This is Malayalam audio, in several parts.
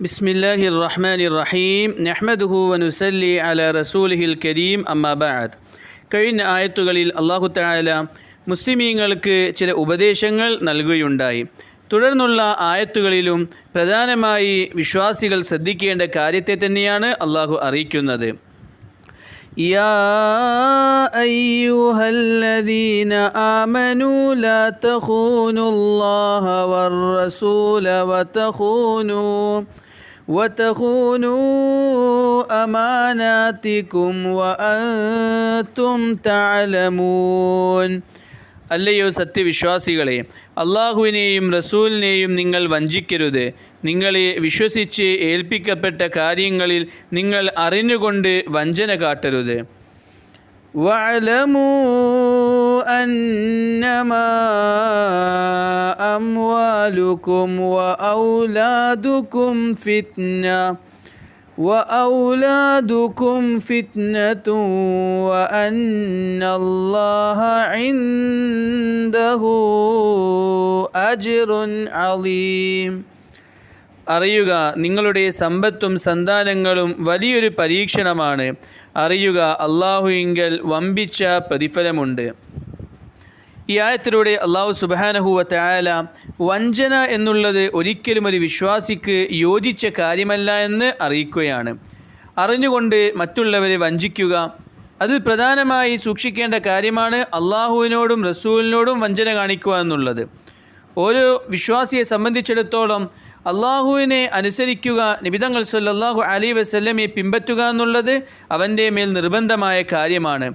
بسم الله الرحمن الرحيم نحمده ونسلي على رسوله الكريم أما بعد കഴിഞ്ഞ ആയത്തുകളിൽ അള്ളാഹു താല മുസ്ലിമീങ്ങൾക്ക് ചില ഉപദേശങ്ങൾ നൽകുകയുണ്ടായി തുടർന്നുള്ള ആയത്തുകളിലും പ്രധാനമായി വിശ്വാസികൾ ശ്രദ്ധിക്കേണ്ട കാര്യത്തെ തന്നെയാണ് അള്ളാഹു അറിയിക്കുന്നത് يا أيها الذين آمنوا لا تخونوا الله والرسول وتخونوا وتخونوا أماناتكم وأنتم تعلمون അല്ലയോ സത്യവിശ്വാസികളെ അള്ളാഹുവിനെയും റസൂലിനെയും നിങ്ങൾ വഞ്ചിക്കരുത് നിങ്ങളെ വിശ്വസിച്ച് ഏൽപ്പിക്കപ്പെട്ട കാര്യങ്ങളിൽ നിങ്ങൾ അറിഞ്ഞുകൊണ്ട് വഞ്ചന കാട്ടരുത് واعلموا أنما أموالكم وأولادكم فتنة وأولادكم فتنة وأن الله عنده أجر عظيم അറിയുക നിങ്ങളുടെ സമ്പത്തും സന്താനങ്ങളും വലിയൊരു പരീക്ഷണമാണ് അറിയുക അള്ളാഹുവിങ്കൽ വമ്പിച്ച പ്രതിഫലമുണ്ട് ഈ ആയത്തിലൂടെ അള്ളാഹു സുബാനഹുവത്തെ ആയാല വഞ്ചന എന്നുള്ളത് ഒരിക്കലും ഒരു വിശ്വാസിക്ക് യോജിച്ച കാര്യമല്ല എന്ന് അറിയിക്കുകയാണ്. അറിഞ്ഞുകൊണ്ട് മറ്റുള്ളവരെ വഞ്ചിക്കുക അതിൽ പ്രധാനമായി സൂക്ഷിക്കേണ്ട കാര്യമാണ് അള്ളാഹുവിനോടും റസൂലിനോടും വഞ്ചന കാണിക്കുക എന്നുള്ളത്. ഓരോ വിശ്വാസിയെ സംബന്ധിച്ചിടത്തോളം അള്ളാഹുവിനെ അനുസരിക്കുക നിബിതങ്ങൾ സല്ലാഹു അലി വസല്ലമയെ പിൻപറ്റുക എന്നുള്ളത് അവന്റെ മേൽ നിർബന്ധമായ കാര്യമാണ്.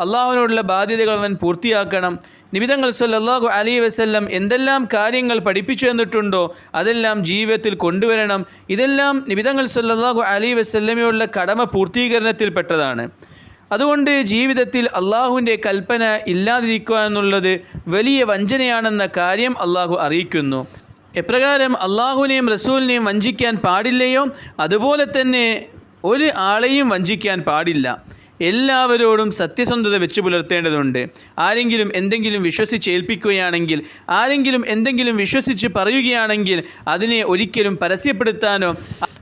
അള്ളാഹുവിനോടുള്ള ബാധ്യതകൾ അവൻ പൂർത്തിയാക്കണം. നിബിതങ്ങൾ സല്ലാഹു അലി വസല്ലം എന്തെല്ലാം കാര്യങ്ങൾ പഠിപ്പിച്ചു തന്നിട്ടുണ്ടോ അതെല്ലാം ജീവിതത്തിൽ കൊണ്ടുവരണം. ഇതെല്ലാം നിബിതങ്ങൾ സല്ലാഹു അലി വസ്ല്ലമയുള്ള കടമ പൂർത്തീകരണത്തിൽപ്പെട്ടതാണ് അതുകൊണ്ട് ജീവിതത്തിൽ അള്ളാഹുവിന്റെ കൽപ്പന ഇല്ലാതിരിക്കുക എന്നുള്ളത് വലിയ വഞ്ചനയാണെന്ന കാര്യം അള്ളാഹു അറിയിക്കുന്നു. എപ്രകാരം അള്ളാഹുവിനെയും റസൂലിനെയും വഞ്ചിക്കാൻ പാടില്ലയോ? അതുപോലെ തന്നെ ഒരു ആളെയും വഞ്ചിക്കാൻ പാടില്ല. എല്ലാവരോടും സത്യസന്ധത വെച്ച് പുലർത്തേണ്ടതുണ്ട്. ആരെങ്കിലും എന്തെങ്കിലും വിശ്വസിച്ച് ഏൽപ്പിക്കുകയാണെങ്കിൽ ആരെങ്കിലും എന്തെങ്കിലും വിശ്വസിച്ച് പറയുകയാണെങ്കിൽ അതിനെ ഒരിക്കലും പരസ്യപ്പെടുത്താനോ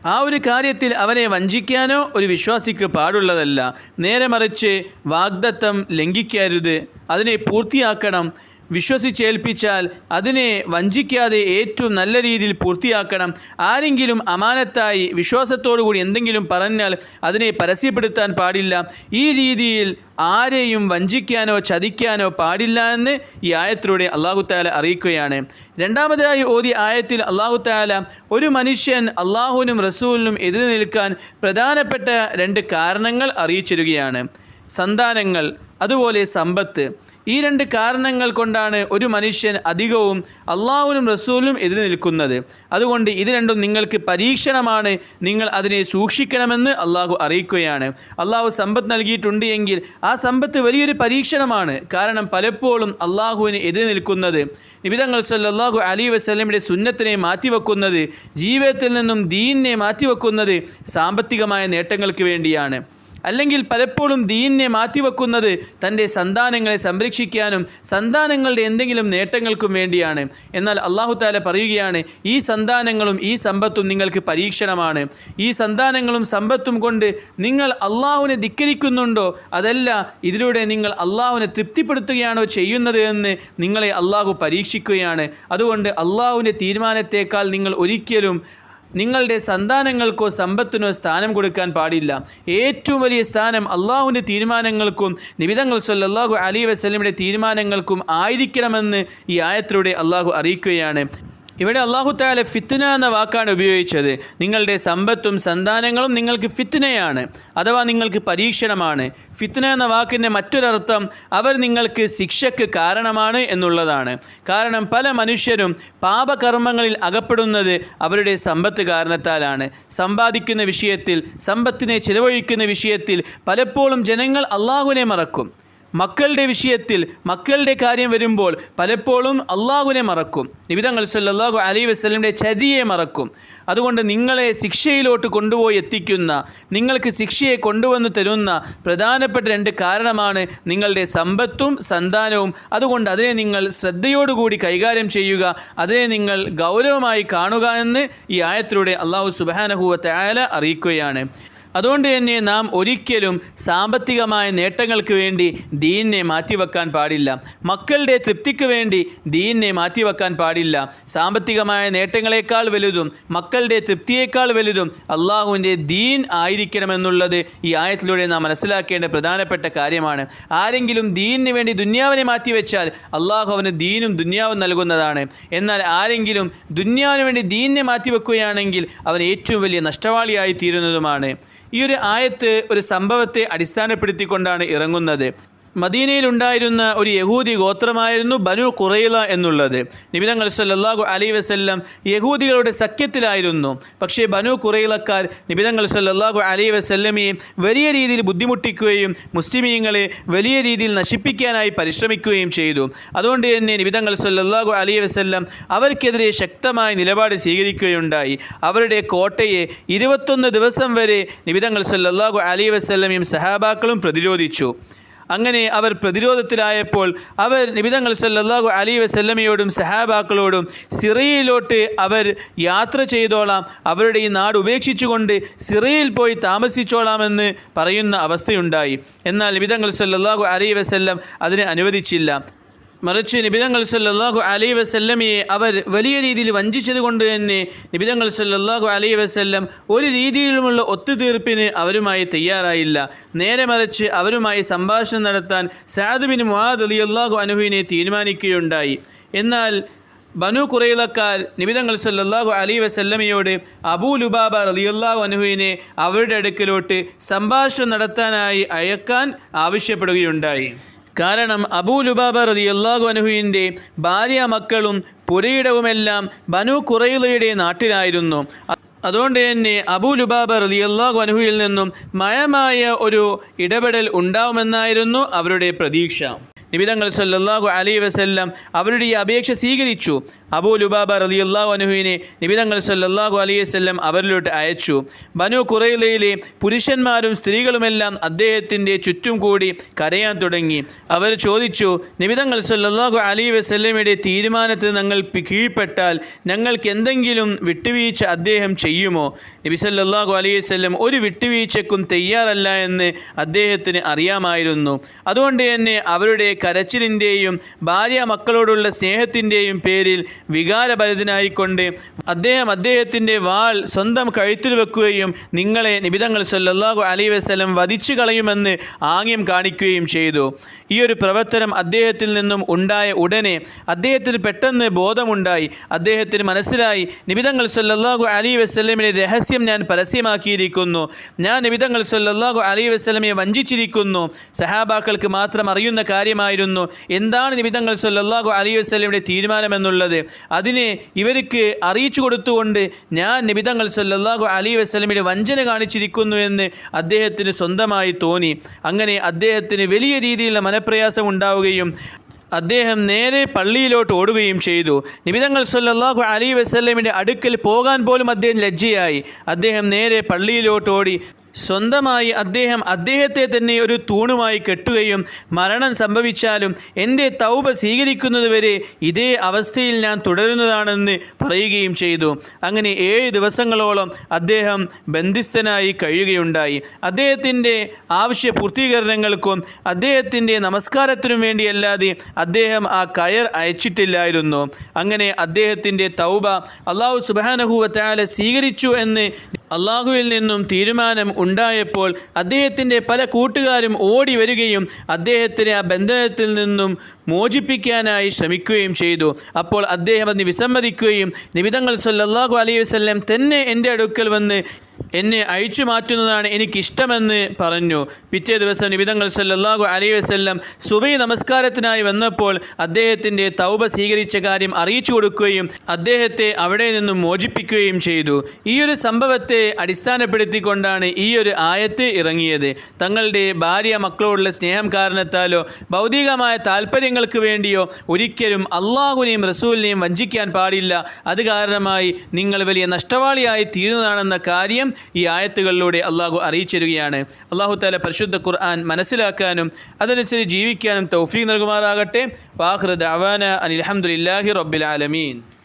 ആ ഒരു കാര്യത്തിൽ അവനെ വഞ്ചിക്കാനോ ഒരു വിശ്വാസിക്ക് പാടുള്ളതല്ല. നേരെ മറിച്ച് വാഗ്ദത്തം ലംഘിക്കരുത്. അതിനെ പൂർത്തിയാക്കണം. വിശ്വസിച്ചേൽപ്പിച്ചാൽ അതിനെ വഞ്ചിക്കാതെ ഏറ്റവും നല്ല രീതിയിൽ പൂർത്തിയാക്കണം. ആരെങ്കിലും അമാനത്തായി വിശ്വാസത്തോടുകൂടി എന്തെങ്കിലും പറഞ്ഞാൽ അതിനെ പരസ്യപ്പെടുത്താൻ പാടില്ല. ഈ രീതിയിൽ ആരെയും വഞ്ചിക്കാനോ ചതിക്കാനോ പാടില്ല എന്ന് ഈ ആയത്തിലൂടെ അള്ളാഹു താല അറിയിക്കുകയാണ്. രണ്ടാമതായി ഓതി ആയത്തിൽ അള്ളാഹു താല ഒരു മനുഷ്യൻ അള്ളാഹുവിനും റസൂലിനും എതിര് നിൽക്കാൻ പ്രധാനപ്പെട്ട രണ്ട് കാരണങ്ങൾ അറിയിച്ചിരുകയാണ് സന്താനങ്ങൾ അതുപോലെ സമ്പത്ത്. ഈ രണ്ട് കാരണങ്ങൾ കൊണ്ടാണ് ഒരു മനുഷ്യൻ അധികവും അള്ളാഹുനും റസൂലിനും എതിര് നിൽക്കുന്നത്. അതുകൊണ്ട് ഇത് രണ്ടും നിങ്ങൾക്ക് പരീക്ഷണമാണ്. നിങ്ങൾ അതിനെ സൂക്ഷിക്കണമെന്ന് അള്ളാഹു അറിയിക്കുകയാണ്. അള്ളാഹു സമ്പത്ത് നൽകിയിട്ടുണ്ട് എങ്കിൽ ആ സമ്പത്ത് വലിയൊരു പരീക്ഷണമാണ്. കാരണം പലപ്പോഴും അള്ളാഹുവിന് എതിര് നിൽക്കുന്നത്. നിബിതങ്ങൾ സല്ലാഹു അലി വസ്ലമിന്റെ സുന്നത്തിനെ മാറ്റിവെക്കുന്നത് ജീവിതത്തിൽ നിന്നും ദീനിനെ മാറ്റിവെക്കുന്നത് സാമ്പത്തികമായ നേട്ടങ്ങൾക്ക് വേണ്ടിയാണ്. അല്ലെങ്കിൽ പലപ്പോഴും ദീനിനെ മാറ്റിവെക്കുന്നത് തന്റെ സന്താനങ്ങളെ സംരക്ഷിക്കാനും സന്താനങ്ങളുടെ എന്തെങ്കിലും നേട്ടങ്ങൾക്കും വേണ്ടിയാണ്. എന്നാൽ അള്ളാഹു താല പറയുകയാണ് ഈ സന്താനങ്ങളും ഈ സമ്പത്തും നിങ്ങൾക്ക് പരീക്ഷണമാണ്. ഈ സന്താനങ്ങളും സമ്പത്തും കൊണ്ട് നിങ്ങൾ അള്ളാഹുവിനെ ധിക്കരിക്കുന്നുണ്ടോ? അതല്ല ഇതിലൂടെ നിങ്ങൾ അള്ളാഹുവിനെ തൃപ്തിപ്പെടുത്തുകയാണോ ചെയ്യുന്നത് എന്ന് നിങ്ങളെ അള്ളാഹു പരീക്ഷിക്കുകയാണ്. അതുകൊണ്ട് അള്ളാഹുവിന്റെ തീരുമാനത്തേക്കാൾ നിങ്ങൾ ഒരിക്കലും നിങ്ങളുടെ സന്താനങ്ങൾക്കോ സമ്പത്തിനോ സ്ഥാനം കൊടുക്കാൻ പാടില്ല. ഏറ്റവും വലിയ സ്ഥാനം അള്ളാഹുവിന്റെ തീരുമാനങ്ങൾക്കും നിബിതങ്ങൾ സല്ലാഹു അലി വസ്ലമിന്റെ തീരുമാനങ്ങൾക്കും ആയിരിക്കണമെന്ന് ഈ ആയത്തിലൂടെ അള്ളാഹു അറിയിക്കുകയാണ്. ഇവിടെ അള്ളാഹു താല ഫിത്തിന എന്ന വാക്കാണ് ഉപയോഗിച്ചത്. നിങ്ങളുടെ സമ്പത്തും സന്താനങ്ങളും നിങ്ങൾക്ക് ഫിത്തിനയാണ് അഥവാ നിങ്ങൾക്ക് പരീക്ഷണമാണ്. ഫിത്തിന എന്ന വാക്കിന്റെ മറ്റൊരർത്ഥം അവർ നിങ്ങൾക്ക് ശിക്ഷയ്ക്ക് കാരണമാണ് എന്നുള്ളതാണ്. കാരണം പല മനുഷ്യരും പാപകർമ്മങ്ങളിൽ അകപ്പെടുന്നത് അവരുടെ സമ്പത്ത് കാരണത്താലാണ്. സമ്പാദിക്കുന്ന വിഷയത്തിൽ സമ്പത്തിനെ ചിലവഴിക്കുന്ന വിഷയത്തിൽ പലപ്പോഴും ജനങ്ങൾ അള്ളാഹുവിനെ മറക്കും. മക്കളുടെ വിഷയത്തിൽ മക്കളുടെ കാര്യം വരുമ്പോൾ പലപ്പോഴും അള്ളാഹുവിനെ മറക്കും. നിബിതങ്ങൾ സല്ലല്ലാഹു അലൈ വസ്ലമിന്റെ ചതിയെ മറക്കും. അതുകൊണ്ട് നിങ്ങളെ ശിക്ഷയിലോട്ട് കൊണ്ടുപോയി എത്തിക്കുന്ന നിങ്ങൾക്ക് ശിക്ഷയെ കൊണ്ടുവന്ന് തരുന്ന പ്രധാനപ്പെട്ട രണ്ട് കാരണമാണ് നിങ്ങളുടെ സമ്പത്തും സന്താനവും. അതുകൊണ്ട് അതിനെ നിങ്ങൾ ശ്രദ്ധയോടുകൂടി കൈകാര്യം ചെയ്യുക അതിനെ നിങ്ങൾ ഗൗരവമായി കാണുക എന്ന് ഈ ആയത്തിലൂടെ അള്ളാഹു സുബാനഹുവ തയാല അറിയിക്കുകയാണ്. അതുകൊണ്ട് തന്നെ നാം ഒരിക്കലും സാമ്പത്തികമായ നേട്ടങ്ങൾക്ക് വേണ്ടി ദീനിനെ മാറ്റിവെക്കാൻ പാടില്ല. മക്കളുടെ തൃപ്തിക്ക് വേണ്ടി ദീനിനെ മാറ്റിവെക്കാൻ പാടില്ല. സാമ്പത്തികമായ നേട്ടങ്ങളെക്കാൾ വലുതും മക്കളുടെ തൃപ്തിയേക്കാൾ വലുതും അള്ളാഹുവിന്റെ ദീൻ ആയിരിക്കണമെന്നുള്ളത് ഈ ആയത്തിലൂടെ നാം മനസ്സിലാക്കേണ്ട പ്രധാനപ്പെട്ട കാര്യമാണ്. ആരെങ്കിലും ദീനിന് വേണ്ടി ദുന്യാവിനെ മാറ്റിവെച്ചാൽ അള്ളാഹു അവന് ദീനും ദുന്യാവും നൽകുന്നതാണ്. എന്നാൽ ആരെങ്കിലും ദുന്യാവിന് വേണ്ടി ദീനിനെ മാറ്റിവെക്കുകയാണെങ്കിൽ അവൻ ഏറ്റവും വലിയ നഷ്ടവാളിയായി തീരുന്നതുമാണ് ഈ ഒരു ആയത്ത് ഒരു സംഭവത്തെ അടിസ്ഥാനപ്പെടുത്തിക്കൊണ്ടാണ് ഇറങ്ങുന്നത്. മദീനയിലുണ്ടായിരുന്ന ഒരു യഹൂദി ഗോത്രമായിരുന്നു ബനു കുറയില എന്നുള്ളത്. നിബിതങ്ങൾ സല്ലാഹു അലൈ വസല്ലം യഹൂദികളുടെ സഖ്യത്തിലായിരുന്നു. പക്ഷേ ബനു കുറയിലക്കാർ നിബിതങ്ങൾ സല്ലാഹു അലൈ വസ്ല്ലമിയെ വലിയ രീതിയിൽ ബുദ്ധിമുട്ടിക്കുകയും മുസ്ലിമീങ്ങളെ വലിയ രീതിയിൽ നശിപ്പിക്കാനായി പരിശ്രമിക്കുകയും ചെയ്തു. അതുകൊണ്ട് തന്നെ നിബിതങ്ങൾ സല്ലാഹു അലൈ വസല്ലം അവർക്കെതിരെ ശക്തമായ നിലപാട് സ്വീകരിക്കുകയുണ്ടായി. അവരുടെ കോട്ടയെ ഇരുപത്തൊന്ന് ദിവസം വരെ നിബിതങ്ങൾ സല്ലാഹു അലൈ വസ്ല്ലമിയും സഹാബാക്കളും പ്രതിരോധിച്ചു. അങ്ങനെ അവർ പ്രതിരോധത്തിലായപ്പോൾ അവർ നിബിതങ്ങൾ സല്ലാഹു അലി വസല്ലമയോടും സഹാബാക്കളോടും സിറിയയിലോട്ട് അവർ യാത്ര ചെയ്തോളാം. അവരുടെ ഈ നാട് ഉപേക്ഷിച്ചുകൊണ്ട് സിറിയയിൽ പോയി താമസിച്ചോളാമെന്ന് പറയുന്ന അവസ്ഥയുണ്ടായി. എന്നാൽ നിബിതങ്ങൾ സല്ലാഹു അലി വസല്ലം അതിനെ അനുവദിച്ചില്ല. മറിച്ച് നിബിതങ്ങൾ സല്ലാഹു അലൈ വസല്ലമയെ അവർ വലിയ രീതിയിൽ വഞ്ചിച്ചത് കൊണ്ട് തന്നെ നിബിതങ്ങൾ സല്ലാഹു അലൈ വസല്ലം ഒരു രീതിയിലുമുള്ള ഒത്തുതീർപ്പിന് അവരുമായി തയ്യാറായില്ല. നേരെ മറിച്ച് അവരുമായി സംഭാഷണം നടത്താൻ സാദുബിൻ മുഹാദ് അലി അള്ളാഹു അനുഹുവിനെ തീരുമാനിക്കുകയുണ്ടായി. എന്നാൽ ബനു കുറയിലക്കാർ നിബിതങ്ങൾ സല്ലാഹു അലി വസല്ലമയോട് അബൂ ലുബാബ റളിയല്ലാഹു അനുഹുവിനെ അവരുടെ അടുക്കലോട്ട് സംഭാഷണം നടത്താനായി അയക്കാൻ ആവശ്യപ്പെടുകയുണ്ടായി. കാരണം അബൂലുബാബ അള്ളാഹു അനുഹുവിന്റെ ഭാര്യ മക്കളും പുരയിടവുമെല്ലാം ബനു കുറയിലയുടെ നാട്ടിലായിരുന്നു. അതുകൊണ്ട് തന്നെ അബൂ ലുബാബ റളിയല്ലാഹു അൻഹുവിൽ നിന്നും മയമായ ഒരു ഇടപെടൽ ഉണ്ടാവുമെന്നായിരുന്നു അവരുടെ പ്രതീക്ഷ. നിബിതങ്ങൾ സല്ലാഹു അലൈഹി വസല്ലം അവരുടെ ഈ അപേക്ഷ സ്വീകരിച്ചു. അബൂ ലുബാബ റളിയല്ലാഹു അൻഹുവിനെ നിബിതങ്ങൾ സല്ലാഹു അലൈഹി വസല്ലം അവരിലോട്ട് അയച്ചു. ബനു കുറയിലയിലെ പുരുഷന്മാരും സ്ത്രീകളുമെല്ലാം അദ്ദേഹത്തിന്റെ ചുറ്റും കൂടി കരയാൻ തുടങ്ങി. അവർ ചോദിച്ചു നിബിതങ്ങൾ സല്ലാഹു അലൈഹി വസ്ല്ലമയുടെ തീരുമാനത്തിന് ഞങ്ങൾ കീഴ്പ്പെട്ടാൽ ഞങ്ങൾക്ക് എന്തെങ്കിലും വിട്ടുവീഴ്ച അദ്ദേഹം ചെയ്യുമോ? നബി സല്ലാഹു അലൈഹി വല്ലം ഒരു വിട്ടുവീഴ്ചക്കും തയ്യാറല്ല എന്ന് അദ്ദേഹത്തിന് അറിയാമായിരുന്നു. അതുകൊണ്ട് തന്നെ അവരുടെ കരച്ചിലിന്റെയും ഭാര്യ മക്കളോടുള്ള സ്നേഹത്തിന്റെയും പേരിൽ വികാരഭരിതനായിക്കൊണ്ട് അദ്ദേഹം അദ്ദേഹത്തിന്റെ വാൾ സ്വന്തം കഴുത്തിൽ വെക്കുകയും നിങ്ങളെ നിബിതങ്ങൾ സല്ലാഹു അലൈഹി വസ്ലം വധിച്ചു കളയുമെന്ന് ആംഗ്യം കാണിക്കുകയും ചെയ്തു. ഈ ഒരു പ്രവർത്തനം അദ്ദേഹത്തിൽ നിന്നും ഉണ്ടായ ഉടനെ അദ്ദേഹത്തിന് പെട്ടെന്ന് ബോധമുണ്ടായി. അദ്ദേഹത്തിന് മനസ്സിലായി നിബിതങ്ങൾ സല്ലാഹു അലൈഹി വസ്ലമിന്റെ രഹസ്യം ഞാൻ പരസ്യമാക്കിയിരിക്കുന്നു. ഞാൻ നിബിതങ്ങൾ സല്ലാഹു അലൈഹി വസല്ലമയെ വഞ്ചിച്ചിരിക്കുന്നു. സഹാബാക്കൾക്ക് മാത്രം അറിയുന്ന കാര്യമായിരുന്നു. എന്താണ് നിബിതങ്ങൾ സല്ലാഹു അലൈഹി വസല്ലമയുടെ തീരുമാനമെന്നുള്ളത്? അതിനെ ഇവർക്ക് അറിയിച്ചു കൊടുത്തുകൊണ്ട് ഞാൻ നിബിതങ്ങൾ സല്ലാഹു അലി വസ്ലമിയുടെ വഞ്ചന കാണിച്ചിരിക്കുന്നു എന്ന് അദ്ദേഹത്തിന് സ്വന്തമായി തോന്നി. അങ്ങനെ അദ്ദേഹത്തിന് വലിയ രീതിയിലുള്ള മനപ്രയാസം ഉണ്ടാവുകയും അദ്ദേഹം നേരെ പള്ളിയിലോട്ട് ഓടുകയും ചെയ്തു. നിബിതങ്ങൾ സല്ലാഹു അലി വസ്ലമിന്റെ അടുക്കൽ പോകാൻ പോലും അദ്ദേഹം ലജ്ജയായി. അദ്ദേഹം നേരെ പള്ളിയിലോട്ട് ഓടി സ്വന്തമായി അദ്ദേഹം അദ്ദേഹത്തെ തന്നെ ഒരു തൂണുമായി കെട്ടുകയും മരണം സംഭവിച്ചാലും എന്റെ തൗബ സ്വീകരിക്കുന്നതുവരെ ഇതേ അവസ്ഥയിൽ ഞാൻ തുടരുന്നതാണെന്ന് പറയുകയും ചെയ്തു. അങ്ങനെ ഏഴ് ദിവസങ്ങളോളം അദ്ദേഹം ബന്ധിസ്ഥനായി കഴിയുകയുണ്ടായി. അദ്ദേഹത്തിന്റെ ആവശ്യ പൂർത്തീകരണങ്ങൾക്കും അദ്ദേഹത്തിന്റെ നമസ്കാരത്തിനും വേണ്ടിയല്ലാതെ അദ്ദേഹം ആ കയർ അയച്ചിട്ടില്ലായിരുന്നു. അങ്ങനെ അദ്ദേഹത്തിന്റെ തൗബ അള്ളാഹു സുബാനഹുവത്താല സ്വീകരിച്ചു എന്ന് അള്ളാഹുവിൽ നിന്നും തീരുമാനം ഉണ്ടായപ്പോൾ അദ്ദേഹത്തിന്റെ പല കൂട്ടുകാരും ഓടി വരികയും അദ്ദേഹത്തിനെ ആ ബന്ധനത്തിൽ നിന്നും മോചിപ്പിക്കാനായി ശ്രമിക്കുകയും ചെയ്തു. അപ്പോൾ അദ്ദേഹം അതിന് വിസമ്മതിക്കുകയും നിബിതങ്ങൾ സല്ലാഹു അലൈഹി വസല്ലം തന്നെ എന്റെ അടുക്കൽ വന്ന് എന്നെ അഴിച്ചു മാറ്റുന്നതാണ് എനിക്കിഷ്ടമെന്ന് പറഞ്ഞു. പിറ്റേ ദിവസം നിബിതങ്ങൾ സല്ലാഹു അലൈഹി വസ്ല്ലം സുബൈ നമസ്കാരത്തിനായി വന്നപ്പോൾ അദ്ദേഹത്തിന്റെ തൗബ സ്വീകരിച്ച കാര്യം അറിയിച്ചു കൊടുക്കുകയും അദ്ദേഹത്തെ അവിടെ നിന്നും മോചിപ്പിക്കുകയും ചെയ്തു. ഈ ഒരു സംഭവത്തെ അടിസ്ഥാനപ്പെടുത്തിക്കൊണ്ടാണ് ഈ ഒരു ആയത്ത് ഇറങ്ങിയത്. തങ്ങളുടെ ഭാര്യ മക്കളോടുള്ള സ്നേഹം കാരണത്താലോ ഭൗതികമായ താല്പര്യങ്ങൾക്ക് വേണ്ടിയോ ഒരിക്കലും അള്ളാഹുവിനെയും റസൂലിനെയും വഞ്ചിക്കാൻ പാടില്ല. അത് കാരണമായി നിങ്ങൾ വലിയ നഷ്ടവാളിയായി തീരുന്നതാണെന്ന കാര്യം ഈ ആയത്തുകളിലൂടെ അള്ളാഹു അറിയിച്ചിരുകയാണ്. അള്ളാഹു താല പരിശുദ്ധ ഖുർആൻ മനസ്സിലാക്കാനും അതനുസരിച്ച് ജീവിക്കാനും തൗഫീഖ് നൽകുമാറാകട്ടെ. വാഹൃദ് അവാന അനിൽഹമുല്ലാഹി റബ്ബിൽ ആലമീൻ.